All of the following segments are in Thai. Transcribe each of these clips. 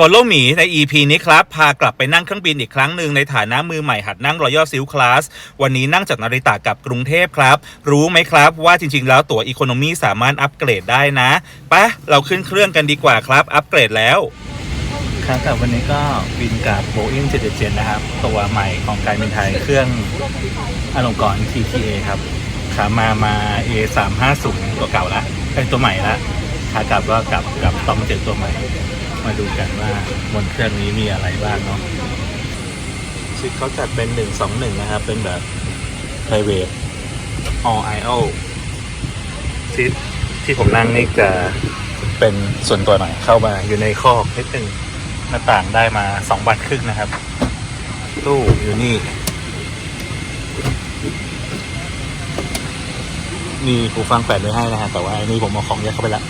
Follow me ใน EP นี้ครับ พากลับไปนั่งเครื่องบินอีกครั้งหนึ่งในฐานะมือใหม่หัดนั่ง Royal Silk Class วันนี้นั่งจากนาริตะกับกรุงเทพครับ รู้ไหมครับว่าจริงๆ แล้วตั๋ว Economy สามารถอัปเกรดได้นะปะเราขึ้นเครื่องกันดีกว่าครับ อัปเกรดแล้วครับแต่วันนี้ก็บินกับ Boeing 777 นะครับ ตัวใหม่ของการบินไทยเครื่องอลงกรณ์ TTA ครับขามามา A 3 5 0ตัวเก่าละเป็นตัวใหม่ละขากลับก็กลับกับตองเจ็ดตัวใหม่ มาดูกันว่าบนเครื่องนี้มีอะไรบ้างเนาะชิดเขาจัดเป็น 121 นะครับ เป็นแบบ private all IO ที่ที่ผมนั่งนี่จะเป็นส่วนตัวหน่อยเข้ามาอยู่ในคอกนิดนึงหน้าต่างได้มาสองบาทครึ่งนะครับ ตู้อยู่นี่ มีหูฟังแปดไว้ให้นะฮะแต่ว่าอันนี้ผมเอาของแยกเข้าไปแล้ว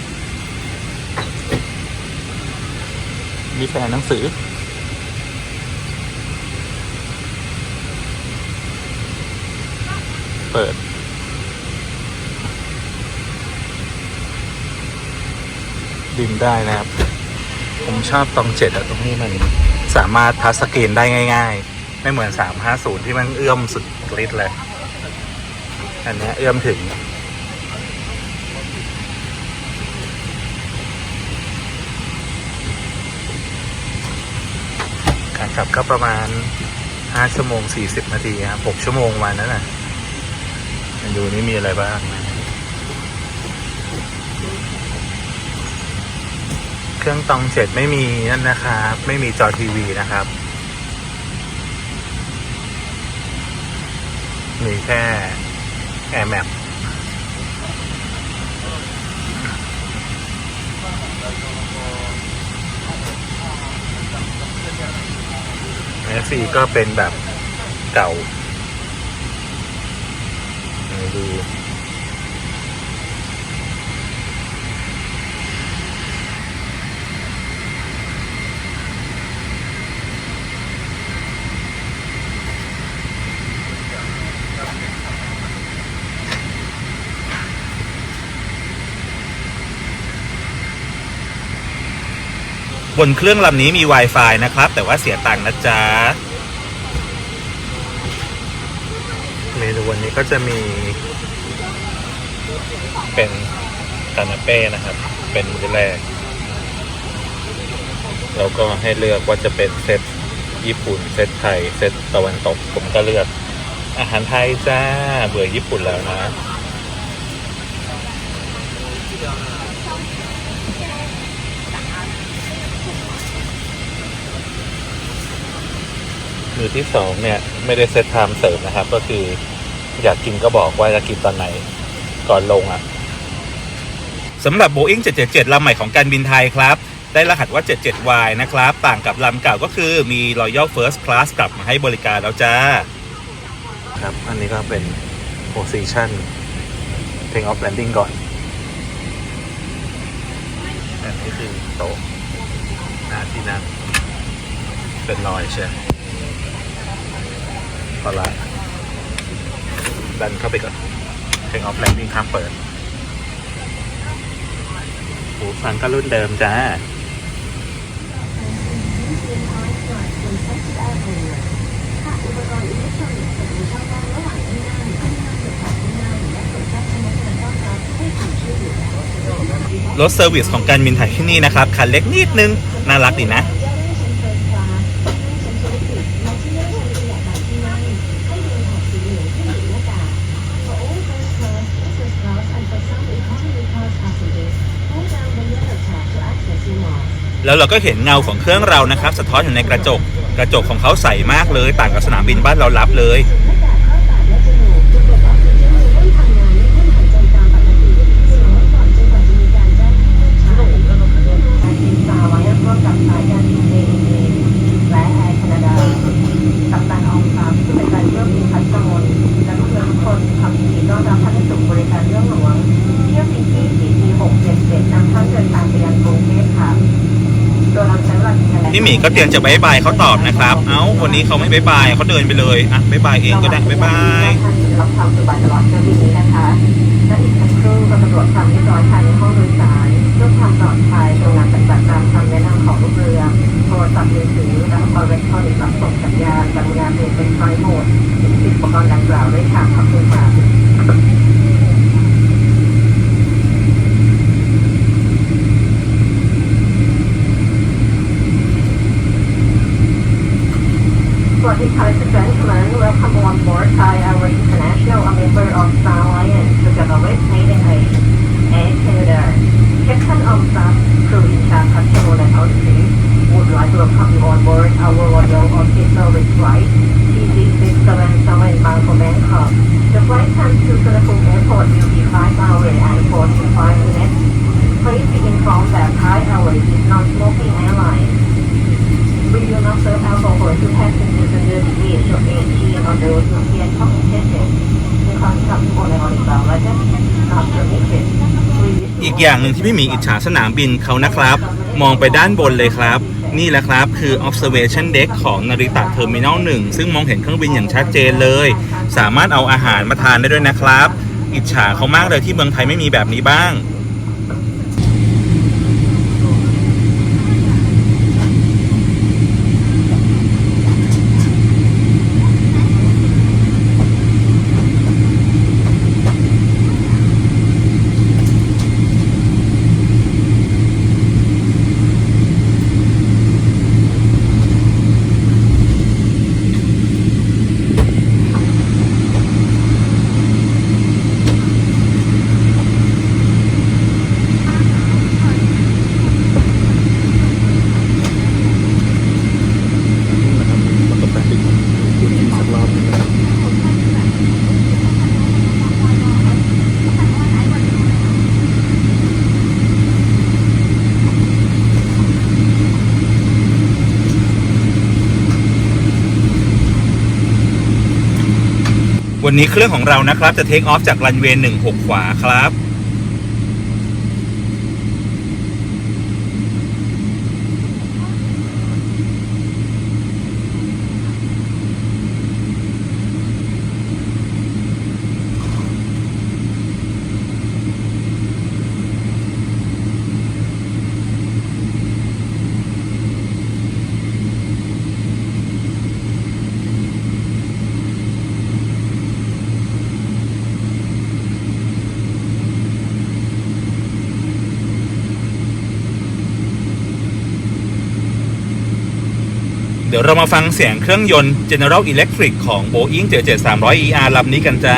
มีแฟนหนังสือ เปิดดินได้นะครับ ผมชอบตองเจ็ดอะตรงนี้มันสามารถทัชสกรีนได้ง่าย ๆ ไม่เหมือน 350 ที่มันเอื้อมสุดฤทธิ์เลย อันนี้เอื้อมถึง กับก็ประมาณ5ชั่วโมง40นาทีครับ6ชั่วโมงวันนั้นน่ะมาดูนี่มีอะไรบ้างนะเครื่องตองเจ็ดไม่มีนั่นนะครับ ไม่มีจอทีวีนะครับ มีแค่ Air Map แมส ซี่ก็เป็นแบบเก่าดู บนเครื่องลำนี้มี Wi-Fi นะครับ แต่ว่าเสียตังค์นะจ๊ะ เมนูวันนี้ก็จะมี เป็นคานาเป้นะครับ เป็นมื้อแรก แล้วก็ให้เลือกว่าจะเป็นเซตญี่ปุ่น เซตไทย เซตตะวันตก ผมก็เลือกอาหารไทยจ้า เบื่อญี่ปุ่นแล้วนะ มือที่สองเนี่ยไม่ได้เซตไทม์เสริมนะครับ ก็คืออยากกินก็บอกว่าจะกินตอนไหนก่อนลงอะสำหรับ Boeing 777 ลำใหม่ของการบินไทยครับ ได้รหัสว่า 77Y นะครับ ต่างกับลำเก่าก็คือมี Royal First Class กลับมาให้บริการแล้วจ้า ครับ อันนี้ก็เป็น position take off landing ก่อน อันนี้คือโต๊ะหน้าที่นั่งเป็นรอยใช่ พอละดันเข้าไปก่อน take off landing ข้ามเปิดหูฟังก็รุ่นเดิมจ้ารถเซอร์วิสของการบินไทยที่นี่นะครับ คันเล็กนิดนึง น่ารักดีนะ แล้วเราก็เห็นเงาของเครื่องเรานะครับ สะท้อนอยู่ในกระจก กระจกของเขาใสมากเลย ต่างกับสนามบินบ้านเรารับเลย สาวไว้ร่วมกับสายการบิน ANA และแอร์แคนาดากับตันอองซามผู้เป็นการเรื่องบินพัฒนนและเพื่อนทุกคนขับขี่ต้อนรับท่านสู่บริการเรื่องหลวงเที่ยวบินที่ CT 677นำท่านเดินทางไปยังกรุงเทพค่ะโดยเราใช้เวลาทำงาน พี่ หมีก็เตรียมจะบายบายเขาตอบนะครับ เอ้าวันนี้เขาไม่บายบายเขาเดินไปเลยอะบายบายเองก็ได้บายบายท่านรับความสบายตลอดเที่ยวบินนี้นะคะและอีกสักครู่เราจะตรวจความเรียบร้อยภายในห้องโดยสารเพื่อความปลอดภัยตรงงานปฏิบัติตามคำแนะนำของลูกเรืออนิกส์รับส่งสัญญาณกรุณาเปลี่ยนเป็นไฟโหมดถึงติดอุปกรณ์ดังกล่าวด้วยค่ะขอบคุณค่ะ Ladies and gentlemen, Welcome on board Thai our International, a member of Star Alliance, which is always made in Air Canada. Captain of staff, crew in charge, customer and outfit would like to welcome you on board our Royal Orchestra กอย่างหนึ่งที่พี่หมีอิจฉาสนามบินเขานะครับ มองไปด้านบนเลยครับ นี่แหละครับคือ observation deck ของนาริตะเทอร์มินอลหนึ่งซึ่งมองเห็นเครื่องบินอย่างชัดเจนเลย สามารถเอาอาหารมาทานได้ด้วยนะครับ อิจฉาเขามากเลยที่เมืองไทยไม่มีแบบนี้บ้าง มันก็แปลกอีกคุณอีกสักรอบหนึงนะครับ วันนี้เครื่องของเรานะครับจะเทคออฟจากรันเวย์16ขวาครับ เดี๋ยวเรามาฟังเสียงเครื่องยนต์ General Electric ของ Boeing 77300 ER ลำนี้กันจ้า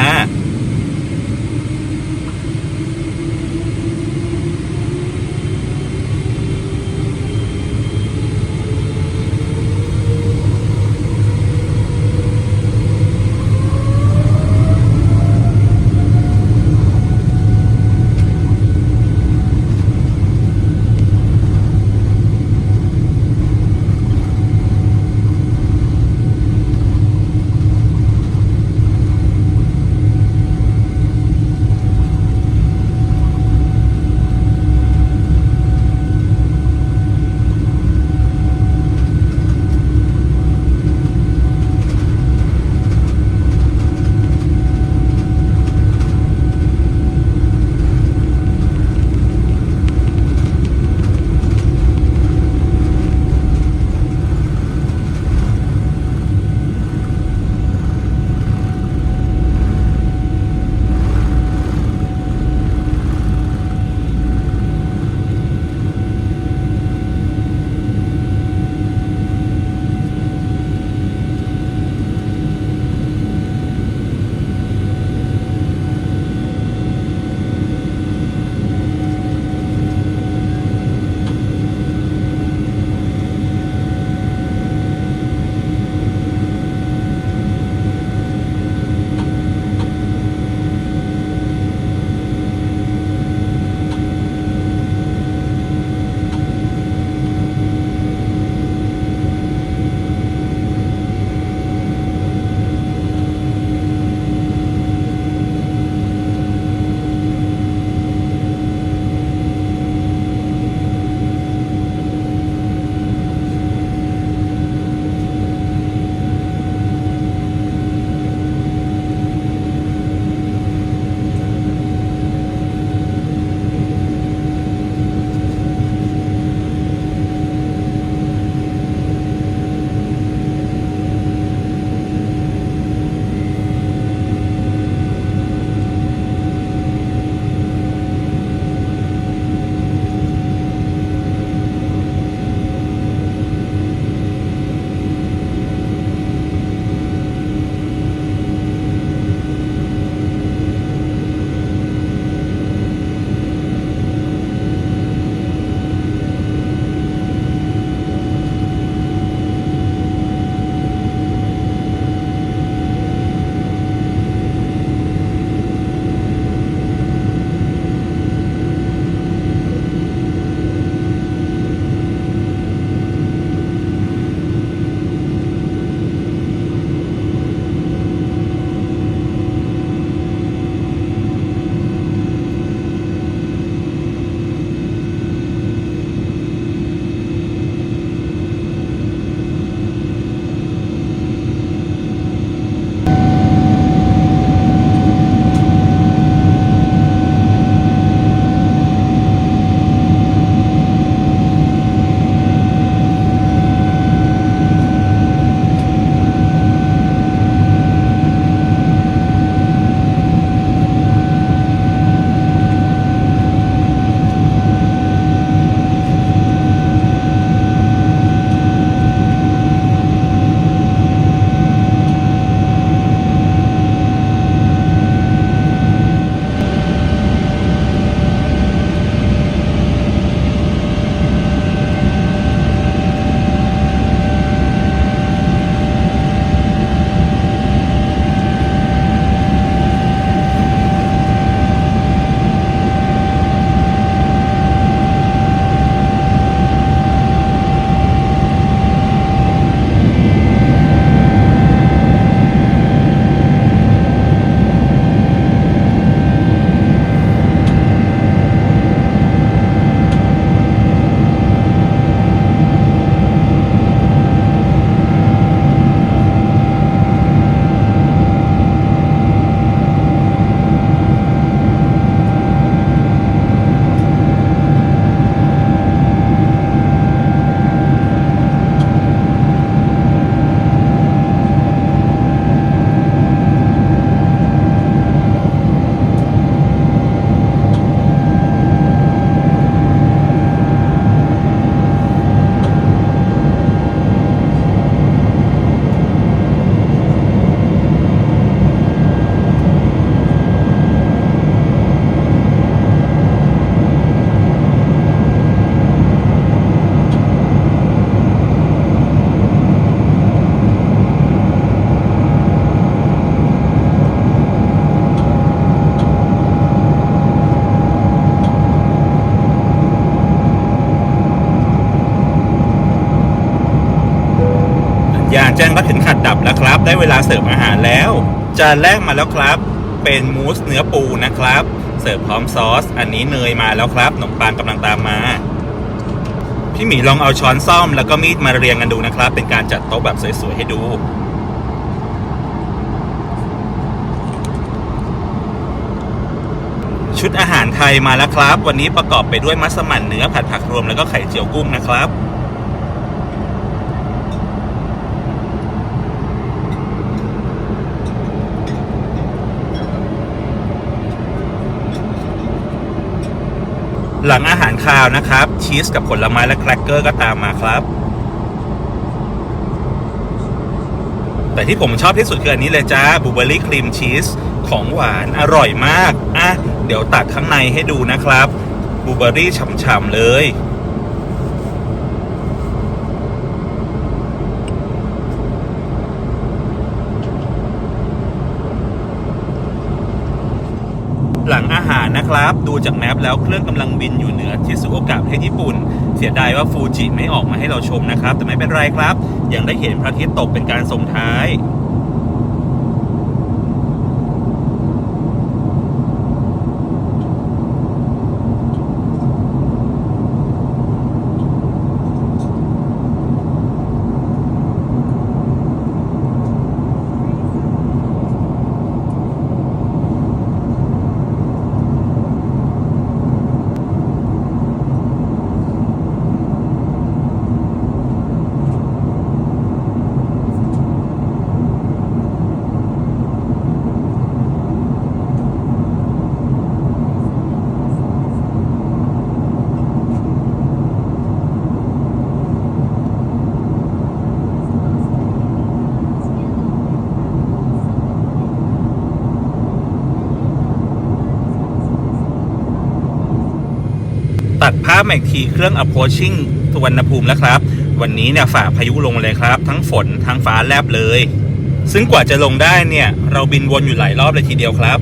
แจ้งว่าเข็นขัดดับแล้วครับ ได้เวลาเสิร์ฟอาหารแล้ว จานแรกมาแล้วครับ เป็นมูสเนื้อปูนะครับ เสิร์ฟพร้อมซอส อันนี้เนยมาแล้วครับขนมปังกำลังตามมา พี่หมีลองเอาช้อนซ่อมแล้วก็มีดมาเรียงกันดูนะครับ เป็นการจัดโต๊ะแบบสวยๆให้ดูชุดอาหารไทยมาแล้วครับ วันนี้ประกอบไปด้วยมัสมั่นเนื้อผัดผักรวมแล้วก็ไข่เจียวกุ้งนะครับ หลังอาหารคาวนะครับ ชีสกับผลไม้และแครกเกอร์ก็ตามมาครับ แต่ที่ผมชอบที่สุดคืออันนี้เลยจ้าบูเบอรี่ครีมชีสของหวานอร่อยมาก อะ เดี๋ยวตักข้างในให้ดูนะครับบูเบอรี่ฉ่ำๆเลย หลังอาหารนะครับ ดู จากแมปแล้วเครื่องกำลังบินอยู่เหนือที่สุโอกะประเทศญี่ปุ่น เสียดายว่าฟูจิไม่ออกมาให้เราชมนะครับ แต่ไม่เป็นไรครับ ยังได้เห็นพระอาทิตย์ตกเป็นการส่งท้าย ภาพมาอีกทีเครื่อง approaching สุวรรณภูมิแล้วครับ วันนี้เนี่ยฝ่าพายุลงเลยครับ ทั้งฝนทั้งฟ้าแลบเลย ซึ่งกว่าจะลงได้เนี่ย เราบินวนอยู่หลายรอบเลยทีเดียวครับ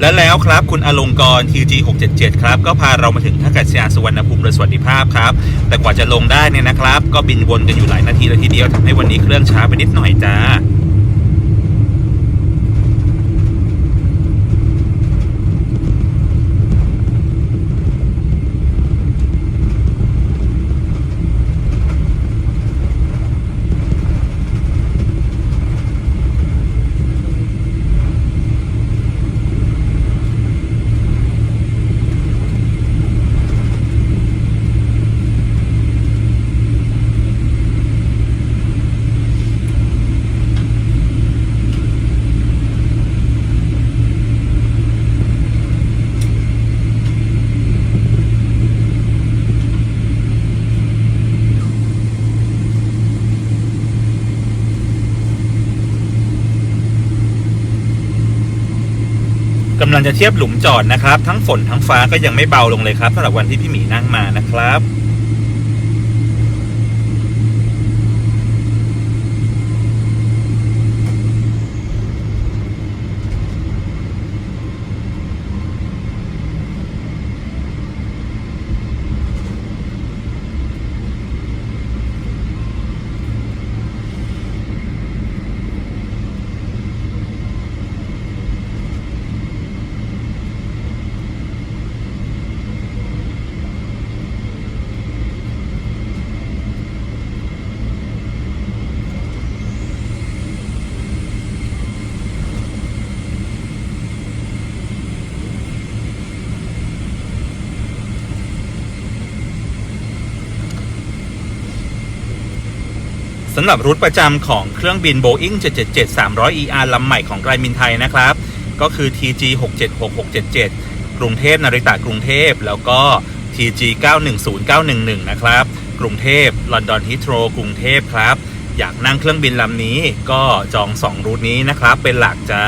และแล้วครับคุณอลงกร TG 677ครับก็พาเรามาถึงท่าอากาศยานสุวรรณภูมิโดยสวัสดิภาพครับ แต่กว่าจะลงได้เนี่ยนะครับ ก็บินวนกันอยู่หลายนาทีเลยทีเดียวทำให้วันนี้เครื่องช้าไปนิดหน่อยจ้า จะเทียบหลุมจอดนะครับ ทั้งฝนทั้งฟ้าก็ยังไม่เบาลงเลยครับสำหรับวันที่พี่หมีนั่งมานะครับ สำหรับรูทประจำของเครื่องบิน Boeing 777 300 ER ลำใหม่ของไกรมินไทยนะครับ ก็คือ TG 676 677 กรุงเทพนาริตากรุงเทพ แล้วก็ TG 910 911 นะครับ กรุงเทพลอนดอนฮิโตรกรุงเทพครับ อยากนั่งเครื่องบินลำนี้ก็จอง 2 รูทนี้นะครับ เป็นหลักจ้า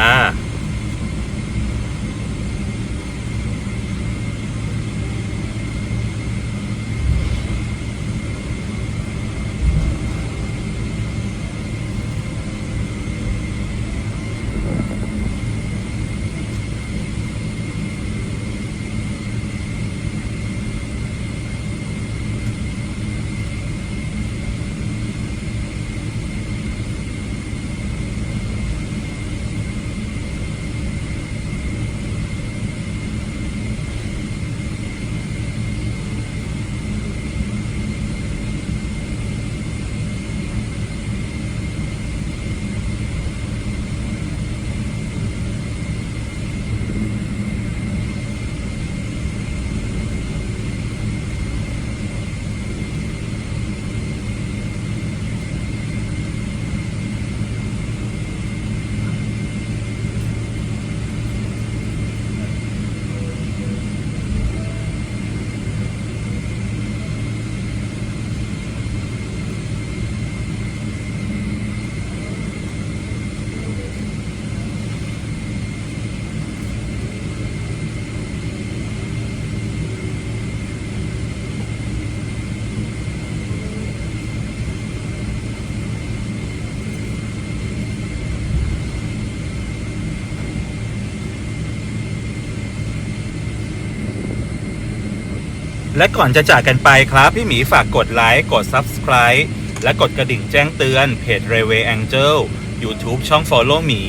และก่อนจะจากกันไปครับ พี่หมีฝากกดไลค์กด Subscribe และกดกระดิ่งแจ้งเตือนเพจ Railway Angel YouTube ช่อง Follow หมี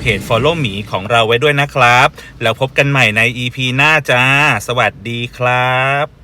เพจ Follow หมีของเราไว้ด้วยนะครับ แล้วพบกันใหม่ใน EP หน้าจ้า สวัสดีครับ